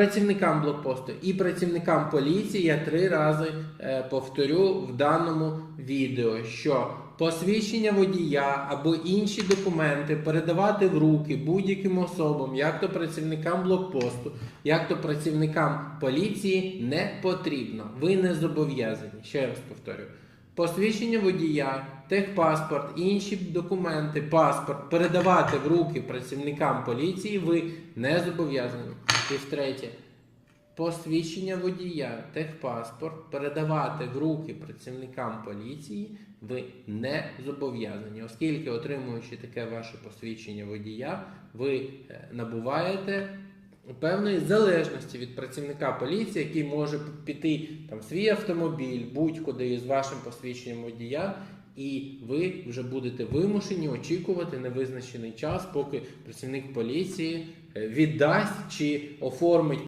Працівникам блокпосту і працівникам поліції я три рази е, повторю в даному відео, що посвідчення водія або інші документи передавати в руки будь-яким особам, як то працівникам блокпосту, як то працівникам поліції, не потрібно. Ви не зобов'язані. Ще раз повторю. Посвідчення водія, техпаспорт, інші документи, паспорт передавати в руки працівникам поліції ви не зобов'язані. І втретє, посвідчення водія, техпаспорт передавати в руки працівникам поліції ви не зобов'язані, оскільки, отримуючи таке ваше посвідчення водія, ви е, набуваєте певної залежності від працівника поліції, який може піти там свій автомобіль будь-куди з вашим посвідченням водія. І ви вже будете вимушені очікувати невизначений час, поки працівник поліції е, віддасть чи оформить